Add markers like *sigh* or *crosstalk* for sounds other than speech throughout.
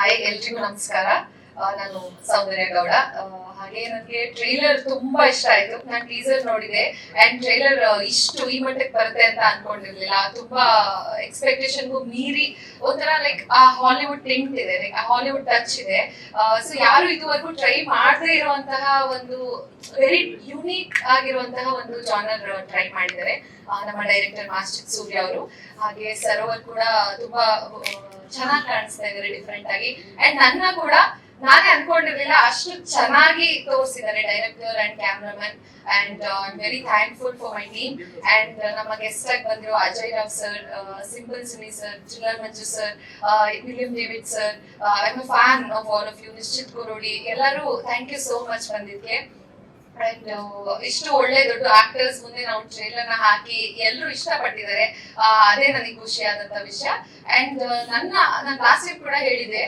Hi ಎಲ್ರಿಗೂ ನಮಸ್ಕಾರ. ನಾನು ಸೌಂದರ್ಯ ಗೌಡ. ಹಾಗೆ ನನಗೆ ಟ್ರೈಲರ್ ತುಂಬಾ ಇಷ್ಟ ಆಯ್ತು. ನಾನು ಟೀಸರ್ ನೋಡಿದೆ. ಅಂಡ್ ಟ್ರೈಲರ್ ಇಷ್ಟು ಈ ಮಟ್ಟಕ್ಕೆ ಬರುತ್ತೆ ಅಂತ ಅನ್ಕೊಂಡಿರ್ಲಿಲ್ಲ. ತುಂಬಾ ಎಕ್ಸ್ಪೆಕ್ಟೇಷನ್ಗೂ ಮೀರಿ ಒಂಥರ ಲೈಕ್ ಆ ಹಾಲಿವುಡ್ ಟಿಂಟ್ ಇದೆ. ಲೈಕ್ ಆ ಹಾಲಿವುಡ್ ಟಚ್ ಇದೆ. ಸೊ ಯಾರು ಇದುವರೆಗೂ ಟ್ರೈ ಮಾಡದೇ ಇರುವಂತಹ ಒಂದು ವೆರಿ ಯುನೀಕ್ ಆಗಿರುವಂತಹ ಒಂದು ಜಾನರ್ ಟ್ರೈ ಮಾಡಿದ್ದಾರೆ. ನಮ್ಮ ಡೈರೆಕ್ಟರ್ ಮಾಸ್ಟರ್ ಸೂರ್ಯ ಅವರು. ಹಾಗೆ ಸರೋವರ್ ಕೂಡ ತುಂಬಾ ಚೆನ್ನಾಗಿ ಕಾಣಿಸ್ತಾ ಇದಾರೆ ಡಿಫ್ರೆಂಟ್ ಆಗಿ. ಅಂಡ್ ನನ್ನ ಕೂಡ ನಾನೇ ಅನ್ಕೊಂಡಿರ್ಲಿಲ್ಲ ಅಷ್ಟು ಚೆನ್ನಾಗಿ ತೋರಿಸಿದ್ದಾರೆ director and cameraman and very thankful for my team and ನಮ್ಮ ಗೆಸ್ಟ್ ಆಗಿ ಬಂದಿರೋ Ajay Rao sir Simple Suni sir Chillar Manju sir William David sir I fan of all of you Nishchith Kurodi ಎಲ್ಲರೂ thank you so much ಬಂದಿದ್ದಕ್ಕೆ. And ಇಷ್ಟು ಒಳ್ಳೆ ದೊಡ್ಡ actors ಮುಂದೆ ನಾವು ಟ್ರೈಲರ್ ಹಾಕಿ ಎಲ್ಲರೂ ಇಷ್ಟಪಟ್ಟಿದ್ದಾರೆ. ಅದೇ ನನಗೆ ಖುಷಿ ಆದಂತ ವಿಷಯ ಅಂಡ್ ನನ್ನ ನಾನು ಲಾಸ್ಟ್ ಕೂಡ ಹೇಳಿದೆ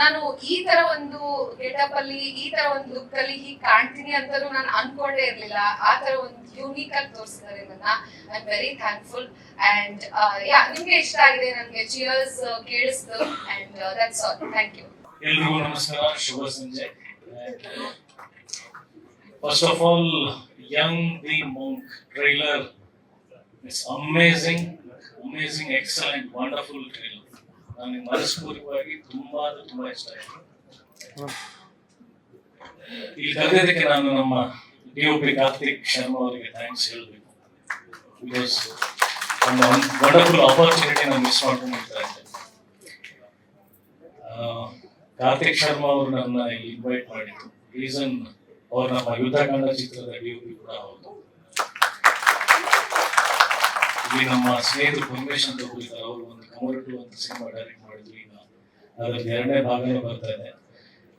ನಾನು ಈ ತರ ಒಂದು ಗೆಟಪ್ ಅಲ್ಲಿ, ಈ ತರ ಒಂದು ಲುಕ್ ಅಲ್ಲಿ ಹೀಗೆ ಕಾಣ್ತೀನಿ ಅಂತಲೂ ನಾನು ಅನ್ಕೊಂಡೇ ಇರ್ಲಿಲ್ಲ. ಆ ತರ ಒಂದು ಯೂನಿಕ್ ಆಗಿ ತೋರಿಸಿದ್ದಾರೆ ನನ್ನ I very thankful and yeah ನಿಮ್ಗೆ ಇಷ್ಟ ಆಗಿದೆ ನನಗೆ. Cheers ಕೇಳಿಸ್ತು. And that's all thank you ಎಲ್ರಿಗೂ ನಮಸ್ಕಾರ. ಶುಭ ಸಂಜೆ. First of all young the monk trailer it's amazing amazing excellent wonderful trailer ನನಗೆ ಮನಸ್ಪೂರ್ವಕವಾಗಿ ತುಂಬಾ ಅಂದ್ರೆ ತುಂಬಾ ಇಷ್ಟ ಆಯಿತು. ಇಲ್ಲಿ ಕರೆದಿದ್ದಕ್ಕೆ ನಾನು ನಮ್ಮ ಡಿ ಕಾರ್ತಿಕ್ ಶರ್ಮಾ ಅವರಿಗೆ ಥ್ಯಾಂಕ್ಸ್ ಹೇಳಬೇಕು. ಬಿಕಾಸ್ ಒಂದು ವಂಡರ್ಫುಲ್ ಆಪರ್ಚುನಿಟಿ ನಾನು ಮಿಸ್ ಮಾಡ್ಕೊಂಡು ಹೋಗ್ತಾ ಇದ್ದೆ ಕಾರ್ತಿಕ್ ಶರ್ಮಾ ಅವರು ನನ್ನ ಇನ್ವೈಟ್ ಮಾಡಿದ್ದು. ರೀಸನ್ ಅವ್ರು ನಮ್ಮ ಯುದ್ಧಕಾಂಡ ಚಿತ್ರದ ಡಿ ಕೂಡ ಹೌದು. ಇಲ್ಲಿ ನಮ್ಮ ಸ್ನೇಹಿತರು ಪರ್ಮಿಷನ್ ತಗೊಂಡಿದ್ದಾರೆ ಅವರು ಒಂದು ಕಮರ್ಟು ಅಂತ ಸಿನಿಮಾ ಡೈರೆಕ್ಟ್ ಮಾಡಿದ್ರು. ಈಗ ಅದರಲ್ಲಿ ಎರಡನೇ ಭಾಗನೇ ಬರ್ತಾ ಇದೆ.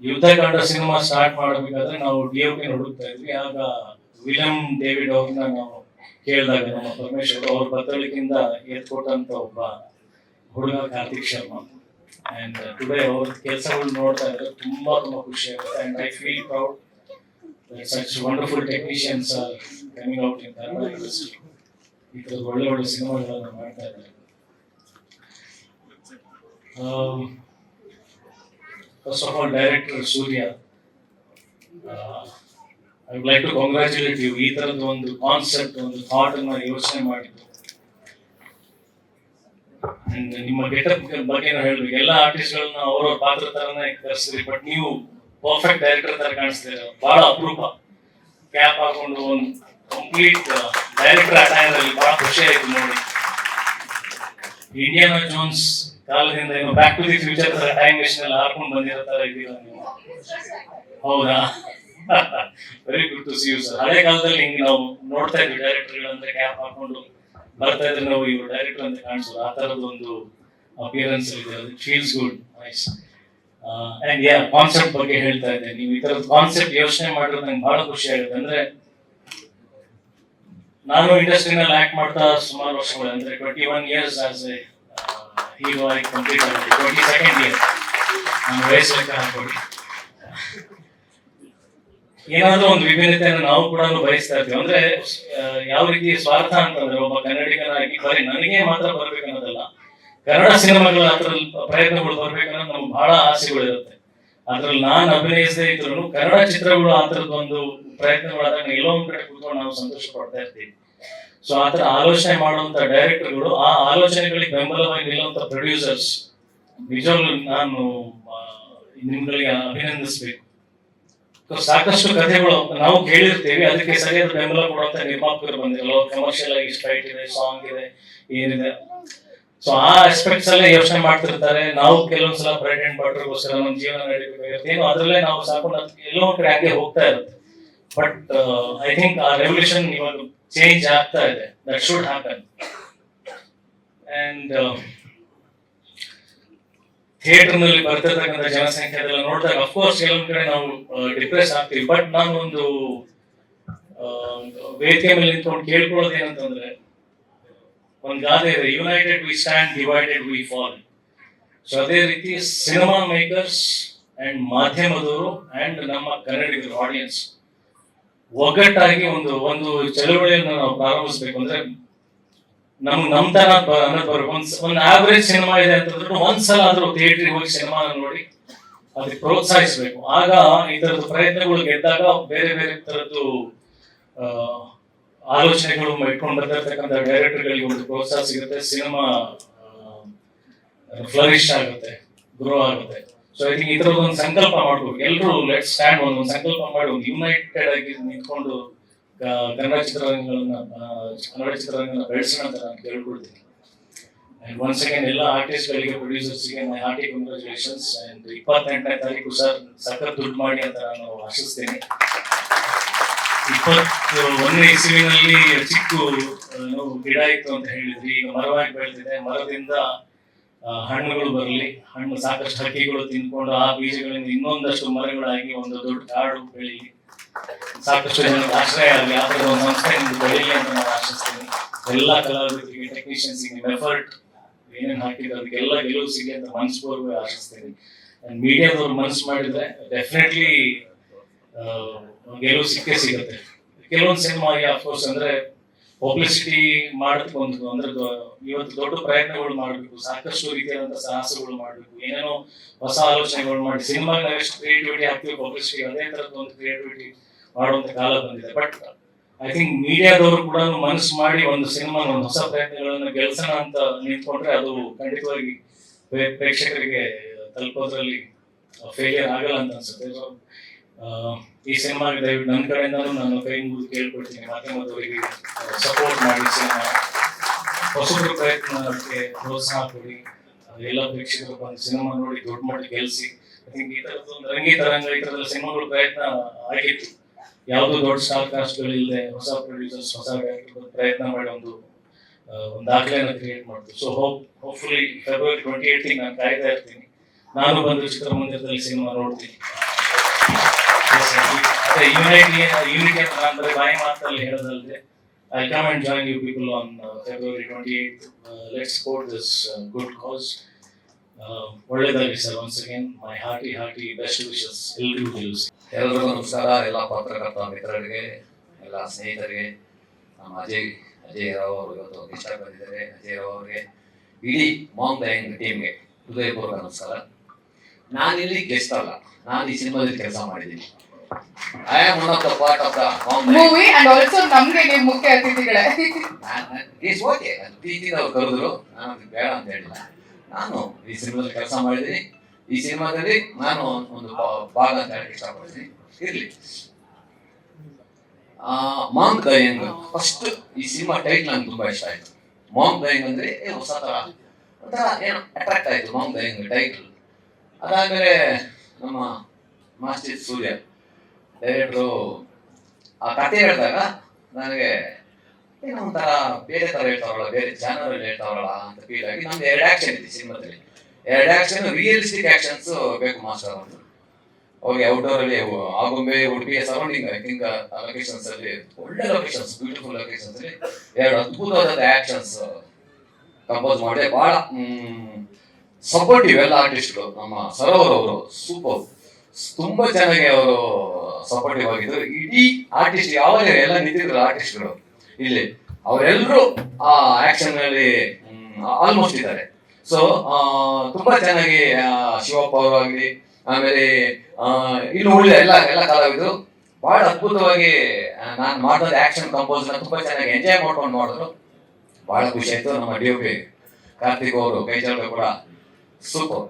ಯುದ್ಧಕಾಂಡ ಸಿನಿಮಾ ಸ್ಟಾರ್ಟ್ ಮಾಡಬೇಕಾದ್ರೆ ನಾವು ಡಿ ಒ ಹುಡುಕ್ತಾ ಇದ್ವಿ. ಆಗ ವಿಲಿಯಂ ಡೇವಿಡ್ ಅವ್ರನ್ನ ನಾವು ಕೇಳಿದಾಗ ನಮ್ಮ ಪರಮೇಶ್ವರ್ ಅವ್ರ ಬತ್ತಳಿಕಿಂದ ಎತ್ಕೊಟ್ಟಂತ ಒಬ್ಬ ಹುಡುಗ ಕಾರ್ತಿಕ್ ಶರ್ಮಾ. ಅಂಡ್ ಟುಡೇ ಅವ್ರ ಕೆಲಸಗಳು ನೋಡ್ತಾ ಇದ್ರೆ ತುಂಬಾ ತುಂಬಾ ಖುಷಿ ಆಗುತ್ತೆ. And I feel proud such wonderful technicians are coming out in Kannada industry ಈ ಥರದ ಒಳ್ಳೆ ಒಳ್ಳೆ ಸಿನಿಮಾಗಳನ್ನು ಮಾಡ್ತಾ ಇದ್ದಾರೆ. First of all director Surya I would like to congratulate you ಈ ಥರದ ಒಂದು ಕಾನ್ಸೆಪ್ಟ್ ಒಂದು ಥಾಟ್ ಅನ್ನ ಯೋಚನೆ ಮಾಡಿದ್ದು. ನಿಮ್ಮ ಗೆಟಪ್ ಬಗ್ಗೆ ನಾವು ಹೇಳ್ಬೇಕು. ಎಲ್ಲ ಆರ್ಟಿಸ್ಟ್ಗಳನ್ನ ಅವರವ್ರ ಪಾತ್ರ ತರನೇ ಕರೆಸ್ತೀರಿ ಬಟ್ ನೀವು ಪರ್ಫೆಕ್ಟ್ ಡೈರೆಕ್ಟರ್ ತರ ಕಾಣಿಸ್ತೀರ ಬಹಳ ಅಪರೂಪ. ಕ್ಯಾಪ್ ಹಾಕೊಂಡು ಒಂದು ಕಂಪ್ಲೀಟ್ ಡೈರೆಕ್ಟರ್ ಅಟೈರ್ ಬಹಳ ಖುಷಿ ಆಯ್ತು ನೋಡಿ. ಇಂಡಿಯಾನ ಜೋನ್ಸ್ ಕಾಲದಿಂದ ಏನು ಬ್ಯಾಕ್ ಟು ದಿ ಫ್ಯೂಚರ್ ತರ ಟೈಮ್ ಮಿಷನ್ ಅಲ್ಲಿ ಹಾಕೊಂಡು ಬಂದಿರೋ ತರ ನೀವು? ಹೌದಾ? Very good to see you sir ಹಳೆ ಕಾಲದಲ್ಲಿ ಹಿಂಗೆ ನಾವು ನೋಡ್ತಾ ಇದ್ವಿ ಡೈರೆಕ್ಟರ್ಗಳಂತ ಕ್ಯಾಪ್ ಹಾಕೊಂಡು ಬರ್ತಾ ಇದ್ರೆ ನಾವು ಇವ್ರು ಡೈರೆಕ್ಟರ್ ಅಂತ ಕಾಣಿಸೋದು. ಆ ತರದ ಒಂದು ಅಪಿಯರೆನ್ಸ್ ಇದೆ. ಅದು feels good nice and concept ಬಗ್ಗೆ ಹೇಳ್ತಾ ಇದ್ದೆ. ನೀವು ಈ ತರದ ಕಾನ್ಸೆಪ್ಟ್ ಯೋಚನೆ ಮಾಡಿರೋದು ನಂಗೆ ಬಹಳ ಖುಷಿ ಆಗುತ್ತೆ. ಅಂದ್ರೆ ನಾನು ಇಂಡಸ್ಟ್ರಿನಲ್ಲಿ ಆಕ್ಟ್ ಮಾಡ್ತಾ ಸುಮಾರು ವರ್ಷಗಳು, ಅಂದ್ರೆ twenty one years as a hero ಆಗಿ ಕಂಪ್ಲೀಟ್ ಟ್ವೆಂಟಿ ಸೆಕೆಂಡ್ ಇಯರ್ ನಾನು ವಯಸ್ಸು ಲೆಕ್ಕ ಹಾಕೊಂಡು ಏನಾದ್ರೂ ಒಂದು ವಿಭಿನ್ನತೆಯನ್ನು ನಾವು ಕೂಡ ಬಯಸ್ತಾ ಇರ್ತೀವಿ ಅಂದ್ರೆ ಯಾವ ರೀತಿ ಸ್ವಾರ್ಥ ಅಂತಂದ್ರೆ ಒಬ್ಬ ಕನ್ನಡಿಗನಾಗಿ ಬರೀ ನನಗೆ ಮಾತ್ರ ಬರ್ಬೇಕನ್ನೋದಲ್ಲ ಕನ್ನಡ ಸಿನಿಮಾಗಳ ಅದ್ರಲ್ಲಿ ಪ್ರಯತ್ನಗಳು ಬರ್ಬೇಕನ್ನೋದು ನಮ್ಗೆ ಬಹಳ ಆಸೆಗಳಿರುತ್ತೆ. ಅದ್ರಲ್ಲಿ ನಾನು ಅಭಿನಯಿಸದೇ ಇದ್ರು ಕನ್ನಡ ಚಿತ್ರಗಳು ಆ ಥರದ್ದು ಒಂದು ಪ್ರಯತ್ನಗಳಾದಾಗ ಎಲ್ಲೋ ಒಂದ್ ಕಡೆ ಕುತ್ಕೊಂಡು ನಾವು ಸಂತೋಷ ಪಡ್ತಾ ಇರ್ತೀವಿ. ಸೊ ಆತರ ಆಲೋಚನೆ ಮಾಡುವಂತ ಡೈರೆಕ್ಟರ್ಗಳು ಆ ಆಲೋಚನೆಗಳಿಗೆ ಬೆಂಬಲವಾಗಿ ನಿಲ್ಲುವಂತ ಪ್ರೊಡ್ಯೂಸರ್ಸ್ ನಿಜವಾಗ್ಲೂ ನಾನು ನಿಮ್ಗಳಿಗೆ ಅಭಿನಂದಿಸ್ಬೇಕು. ಸಾಕಷ್ಟು ಕಥೆಗಳು ನಾವು ಕೇಳಿರ್ತೀವಿ, ಅದಕ್ಕೆ ಸರಿಯಾದ ಬೆಂಬಲ ಕೊಡುವಂತ ನಿರ್ಮಾಪಕರು ಬಂದಿರಲ್ಲ ಕಮರ್ಷಿಯಲ್ ಆಗಿ ಸ್ಟ್ರೈಟ್ ಇದೆ ಸಾಂಗ್ ಇದೆ, ಏನಿದೆ. ಸೊ ಆ ಆಸ್ಪೆಕ್ಟ್ಸ್ ಅಲ್ಲೇ ಯೋಚನೆ ಮಾಡ್ತಿರ್ತಾರೆ. ನಾವು ಕೆಲವೊಂದ್ಸಲ ಬ್ರೆಡ್ ಅಂಡ್ ಬಟರ್ಗೋಸ್ಕರ ನಮ್ಮ ಜೀವನ ನಡೀಬೇಕಾಗಿರುತ್ತೆ ಏನು, ಅದ್ರಲ್ಲೇ ನಾವು ಸಾಕೊಂಡು ಎಲ್ಲೋ ಕಡೆ ಹಂಗೆ ಹೋಗ್ತಾ ಇರುತ್ತೆ. ಬಟ್ ಐ ಥಿಂಕ್ ಆ ರೆವಲ್ಯೂಷನ್ ಇವಾಗ ಚೇಂಜ್ ಆಗ್ತಾ ಇದೆ. ದಟ್ ಶುಡ್ ಹ್ಯಾಪನ್ ಅಂಡ್ ಥಿಯೇಟರ್ನಲ್ಲಿ ಬರ್ತಿರ್ತಕ್ಕಂಥ ಜನಸಂಖ್ಯೆ ಅದೆಲ್ಲ ನೋಡಿದಾಗ ಅಫ್ಕೋರ್ಸ್ ಕೆಲವೊಂದ್ ಕಡೆ ನಾವು ಡಿಪ್ರೆಸ್ ಆಗ್ತೀವಿ. ಬಟ್ ನಾನು ಒಂದು ವೇದಿಕೆ ಮೇಲೆ ನಿಂತ್ಕೊಂಡು ಕೇಳ್ಕೊಳ್ಳೋದು ಏನಂತಂದ್ರೆ ಒಂದು ಗಾದೆ ಇದೆ united we stand divided we fall so ಅದೇ ರೀತಿ ಸಿನಿಮಾ ಮೇಕರ್ಸ್ ಅಂಡ್ ಮಾಧ್ಯಮದವರು ಅಂಡ್ ನಮ್ಮ ಕನ್ನಡಿಗರು ಆಡಿಯನ್ಸ್ ಒಗ್ಗಟ್ಟಾಗಿ ಒಂದು ಒಂದು ಚಳುವಳಿಯನ್ನು ನಾವು ಪ್ರಾರಂಭಿಸಬೇಕು ಅಂದ್ರೆ ನಮ್ಗೆ ನಮ್ತನ ಅನ್ನೋದು ಬರ್ಬೇಕು. ಒಂದ್ ಒಂದು ಆವರೇಜ್ ಸಿನಿಮಾ ಇದೆ ಅಂತಂದ್ರೆ ಒಂದ್ಸಲ ಆದ್ರೂ ಥಿಯೇಟ್ರಿಗೆ ಹೋಗಿ ಸಿನಿಮಾ ನೋಡಿ ಅದಕ್ಕೆ ಪ್ರೋತ್ಸಾಹಿಸಬೇಕು. ಆಗ ಈ ತರದ ಪ್ರಯತ್ನಗಳು ಗೆದ್ದಾಗ ಬೇರೆ ಬೇರೆ ತರದ್ದು ಆಲೋಚನೆಗಳು ಇಟ್ಕೊಂಡು ಬಂದಿರತಕ್ಕಂಥ ಡೈರೆಕ್ಟರ್ಗಳಿಗೆ ಒಂದು ಪ್ರೋತ್ಸಾಹ ಸಿಗುತ್ತೆ ಸಿನಿಮಾ ಫ್ಲರಿಶ್ ಆಗುತ್ತೆ ಗ್ರೋ ಆಗುತ್ತೆ. ಸೊ ಐ ಥಿಂಕ್ ಇದ್ರದ್ದು ಒಂದು ಸಂಕಲ್ಪ ಮಾಡಬೇಕು. ಎಲ್ಲರೂ ಲೆಟ್ ಸ್ಟ್ಯಾಂಡ್ ಒಂದು ಸಂಕಲ್ಪ ಮಾಡಿ, ಒಂದು ಯುನೈಟೆಡ್ ಆಗಿ ನಿಂತ್ಕೊಂಡು ಕನ್ನಡ ಚಿತ್ರರಂಗಗಳನ್ನ ಕನ್ನಡ ಚಿತ್ರರಂಗನ ಬೆಳೆಸೋಣ ಅಂತ ನಾನು ಕೇಳ್ಕೊಳ್ತೀನಿ. ಅಂಡ್ ಒನ್ಸ್ ಅಗೇನ್ ಎಲ್ಲ ಆರ್ಟಿಸ್ಟ್ಗಳಿಗೆ ಪ್ರೊಡ್ಯೂಸರ್ಸ್ಗೆ ಮೈ ಹಾರ್ಟಿ ಕಂಗ್ರಾಚುಲೇಷನ್ಸ್ ಅಂಡ್ ಇಪ್ಪತ್ತೆಂಟನೇ ತಾರೀಕು ಸರ್, ಸಖತ್ ದುಡ್ಡು ಮಾಡಿ ಅಂತ ನಾನು ಆಶಿಸ್ತೇನೆ. ಇಪ್ಪತ್ತು ಒಂದನೇ ಇಸುವಿನಲ್ಲಿ ಚಿಕ್ಕ ಗಿಡ ಇತ್ತು ಅಂತ ಹೇಳಿದ್ವಿ. ಈಗ ಮರವಾಗಿ ಬೆಳೆದಿದೆ. ಮರದಿಂದ ಹಣ್ಣುಗಳು ಬರಲಿ. ಹಣ್ಣು ಸಾಕಷ್ಟು ಹಕ್ಕಿಗಳು ತಿನ್ಕೊಂಡು ಆ ಬೀಜಗಳಿಂದ ಇನ್ನೊಂದಷ್ಟು ಮರಗಳಾಗಿ ಒಂದು ದೊಡ್ಡ ಕಾಡು ಬೆಳೀಲಿ ಸಾಕಷ್ಟು ಜನಕ್ಕೆ ಆಶ್ರಯ ಆಗಲಿ. ಆ ಥರದ ಒಂದು ಸಂಸ್ಥೆ ನಿಮ್ಗೆ ಬೆಳೀಲಿ ಅಂತ ನಾನು ಆಶಿಸ್ತೀನಿ. ಎಲ್ಲ ಕಲಾವಿದರಿಗೆ ಟೆಕ್ನಿಷಿಯನ್ಸ್ಗೆ ನಿಮ್ಮ ಎಫರ್ಟ್ ಏನೇನು ಹಾಕಿದ್ರೆ ಅದಕ್ಕೆಲ್ಲ ಗೆಲುವು ಸಿಗಲಿ ಅಂತ ಮನಸ್ಪೂರ್ವ ಆಶಿಸ್ತೀನಿ. ಮೀಡಿಯಾದವ್ರು ಮನಸ್ಸು ಮಾಡಿದ್ರೆ ಡೆಫಿನೆಟ್ಲಿ ಗೆಲುವು ಸಿಕ್ಕೇ ಸಿಗುತ್ತೆ. ಕೆಲವೊಂದು ಸಿನಿಮಾಗೆ ಅಫ್ಕೋರ್ಸ್ ಅಂದ್ರೆ ಪಬ್ಲಿಸಿಟಿ ಮಾಡಬೇಕು ಅಂದ್ರೆ ಇವತ್ತು ದೊಡ್ಡ ಪ್ರಯತ್ನಗಳು ಮಾಡಬೇಕು. ಸಾಕಷ್ಟು ರೀತಿಯಾದಂತಹ ಸಾಹಸಗಳು ಮಾಡಬೇಕು. ಏನೇನೋ ಹೊಸ ಆಲೋಚನೆಗಳು ಮಾಡಿ ಸಿನಿಮಾಗೆ ಎಷ್ಟು ಕ್ರಿಯೇಟಿವಿಟಿ ಹಾಕ್ತೀವಿ ಪಬ್ಲಿಸಿಟಿ ಅದೇ ತರದ ಒಂದು ಕ್ರಿಯೇಟಿವಿಟಿ ಮಾಡುವಂತ ಕಾಲ ಬಂದಿದೆ. ಬಟ್ ಐ ಥಿಂಕ್ ಮೀಡಿಯಾದವರು ಕೂಡ ಮನಸ್ಸು ಮಾಡಿ ಒಂದು ಸಿನಿಮಾ, ಒಂದು ಹೊಸ ಪ್ರಯತ್ನಗಳನ್ನ ಗೆಲ್ಸೋಣ ಅಂತ ನಿಂತ್ಕೊಂಡ್ರೆ ಅದು ಖಂಡಿತವಾಗಿ ಪ್ರೇ- ಪ್ರೇಕ್ಷಕರಿಗೆ ತಲುಪೋದ್ರಲ್ಲಿ ಫೇಲಿಯರ್ ಆಗಲ್ಲ ಅಂತ ಅನ್ಸುತ್ತೆ. ಈ ಸಿನಿಮಾಗೆ ದಯವಿಟ್ಟು ನನ್ನ ಕಡೆಯಿಂದಲೂ ನಾನು ಕೈ ಮುಗಿದು ಕೇಳ್ಕೊಳ್ತೀನಿ ಮಾಧ್ಯಮದವರಿಗೆ ಸಪೋರ್ಟ್ ಮಾಡಿ ಸಿನಿಮಾ ಪ್ರಯತ್ನ ಪ್ರಯತ್ನಕ್ಕೆ ಪ್ರೋತ್ಸಾಹ ಕೊಡಿ. ಎಲ್ಲ ಪ್ರೇಕ್ಷಕರು ಬಂದು ಸಿನಿಮಾ ನೋಡಿ ದೊಡ್ಡ ಮಟ್ಟ ಗೆಲ್ಸಿ. ಈ ತರದ ರಂಗ ಈ ತರದ ಸಿನಿಮಾಗಳು ಪ್ರಯತ್ನ ಆಗಿತ್ತು. ಯಾವುದೋ ದೊಡ್ಡ ಸ್ಟಾರ್ ಕಾಸ್ಟ್ಗಳಿಲ್ಲದೆ ಹೊಸ ಪ್ರೊಡ್ಯೂಸರ್ಸ್ ಹೊಸ ಪ್ರಯತ್ನ ಮಾಡಿ ಒಂದು ಒಂದು ದಾಖಲೆಯನ್ನು ಕ್ರಿಯೇಟ್ ಮಾಡಿದ್ರು so hope hopefully February twenty ಏಯ್ಟಿಗೆ ನಾನು ಕಾಯ್ತಾ ಇರ್ತೀನಿ. ನಾನು ಬಂದು ಚಿತ್ರಮಂದಿರದಲ್ಲಿ ಸಿನಿಮಾ ನೋಡ್ತೀನಿ. Unity unity ಹೇಳೋದಲ್ಲದೆ I come and you people on February twenty eight let support this good cause ಒಳ್ಳೇದಾಗಲಿ sir once again my hearty hearty best wishes ಎಲ್ರಿಗೂ ಗೆಲ್ಲಿಸಿ ಎಲ್ಲರಿಗೂ ನಮಸ್ಕಾರ, ಎಲ್ಲ ಪತ್ರಕರ್ತ ಮಿತ್ರರಿಗೆ, ಎಲ್ಲ ಸ್ನೇಹಿತರಿಗೆ, ನಮ್ಮ ಅಜಯ್ ಅಜಯ್ ರಾವ್ ಅವರು ಇವತ್ತು ಇಷ್ಟ ಬಂದಿದ್ದಾರೆ. ಅಜಯ್ ರಾವ್ ಅವರಿಗೆ, ಇಡೀ ಮಾಂಗ್ ಬ್ಯಾಂಗ್ ಟೀಮ್ಗೆ ಹೃದಯಪೂರ್ವಕ ನಮಸ್ಕಾರ. ನಾನಿಲ್ಲಿ ಗೆಸ್ಟ್ ಅಲ್ಲ. ನಾನು ಈ ಸಿನಿಮಾದಲ್ಲಿ ಕೆಲಸ ಮಾಡಿದ್ದೀನಿ. I am one of the part of the movie and also ನಮಗೆ ನೀವು ಮುಖ್ಯ ಅತಿಥಿಗಳೇ. *laughs* ಇಟ್ಸ್ ಓಕೆ ಅತಿಥಿ ಅವ್ರು ಕರೆದ್ರು. ನಾನು ಬೇಡ ಅಂತ ಹೇಳಿಲ್ಲ. ನಾನು ಈ ಸಿನಿಮಾದಲ್ಲಿ ಕೆಲಸ ಮಾಡಿದ್ದೀನಿ. ಈ ಸಿನಿಮಾದಲ್ಲಿ ನಾನು ಒಂದು ಭಾಗ ಅಂತ ಹೇಳಿ ಇಷ್ಟಪಡ್ತೀನಿ. ಇರ್ಲಿ. ಮಾಂಗ್ ದಯಂಗ್ ಫಸ್ಟ್ ಈ ಸಿನಿಮಾ ಟೈಟ್ಲ್ ನಂಗೆ ತುಂಬಾ ಇಷ್ಟ ಆಯ್ತು. ಮಾಂಗ್ ದಯಂಗ್ ಅಂದ್ರೆ ಹೊಸ ತರ. ಒಂಥರ ಏನೋ ಅಟ್ರಾಕ್ಟ್ ಆಯ್ತು ಮಾಂಗ್ ದಯಂಗ್ ಟೈಟ್ಲ್ ಅದಾದ್ಮೇಲೆ ನಮ್ಮ ಮಾಸ್ಟರ್ ಸೂರ್ಯ, ಡೈರೆಕ್ಟ್ರು ಆ ಕತೆ ಹೇಳಿದಾಗ ನನಗೆ ಏನೋ ಒಂಥರ ಬೇರೆ ತರ ಹೇಳ್ತಾವಳ ಬೇರೆ ಚಾನಲ್ ಅಲ್ಲಿ ಹೇಳ್ತಾವಳ ಅಂತ ಫೀಲ್ ಆಗಿ ನಮ್ದು ಎರಡು ಆಕ್ಷನ್ ಇದೆ ಸಿನಿಮಾದಲ್ಲಿ. ಎರಡು ಆಕ್ಷನ್ ರಿಯಲಿಸ್ಟಿಕ್ ಆ್ಯಕ್ಷನ್ಸ್ ಬೇಕು ಮಾಸ್ಟರ್ ಅವರು ಔಟ್ಡೋರ್ ಅಲ್ಲಿ ಆಗುಂಬೆ ಉಡುಪಿಯ ಸರೌಂಡಿಂಗ್ ಐ ಥಿಂಕ್ ಲೊಕೇಶನ್ಸ್ ಅಲ್ಲಿ, ಒಳ್ಳೆ ಲೊಕೇಶನ್ಸ್ ಬ್ಯೂಟಿಫುಲ್ ಲೊಕೇಶನ್ಸ್ ಅಲ್ಲಿ ಎರಡು ಅದ್ಭುತವಾದ ಆಕ್ಷನ್ಸ್ ಕಂಪೋಸ್ ಮಾಡಿ ಬಹಳ ಸಪೋರ್ಟಿವ್ ಎಲ್ಲ ಆರ್ಟಿಸ್ಟ್ಗಳು ನಮ್ಮ ಸರೋವರ್ ಅವರು ಸೂಪರ್ ತುಂಬಾ ಚೆನ್ನಾಗಿ ಅವರು ಸಪೋರ್ಟಿವ್ ಆಗಿದ್ರು. ಇಡೀ ಆರ್ಟಿಸ್ಟ್ ಯಾವಾಗ ಎಲ್ಲ ನಿಂತಿದ್ರು ಆರ್ಟಿಸ್ಟ್ಗಳು ಇಲ್ಲಿ. ಅವರೆಲ್ಲರೂ ಆ ಆಕ್ಷನ್ನಲ್ಲಿ ಆಲ್ಮೋಸ್ಟ್ ಇದ್ದಾರೆ. ಸೊ ತುಂಬಾ ಚೆನ್ನಾಗಿ ಶಿವಪ್ಪ ಅವರು ಆಗಲಿ, ಆಮೇಲೆ ಇನ್ನು ಉಳಿದ ಎಲ್ಲ ಎಲ್ಲ ಕಲಾವಿದರು. ಬಹಳ ಅದ್ಭುತವಾಗಿ ನಾನು ಮಾಡಿದ ಆಕ್ಷನ್ ಕಂಪೋಸ್ ತುಂಬಾ ಚೆನ್ನಾಗಿ ಎಂಜಾಯ್ ಮಾಡ್ಕೊಂಡು ಮಾಡಿದ್ರು. ಬಹಳ ಖುಷಿ ಆಯ್ತು ನಮ್ಮ ಡಿ ಒ ಪಿ ಕಾರ್ತಿಕ್ ಅವರು ಕೈಚಾಲ್ ಕೂಡ ಸೂಪರ್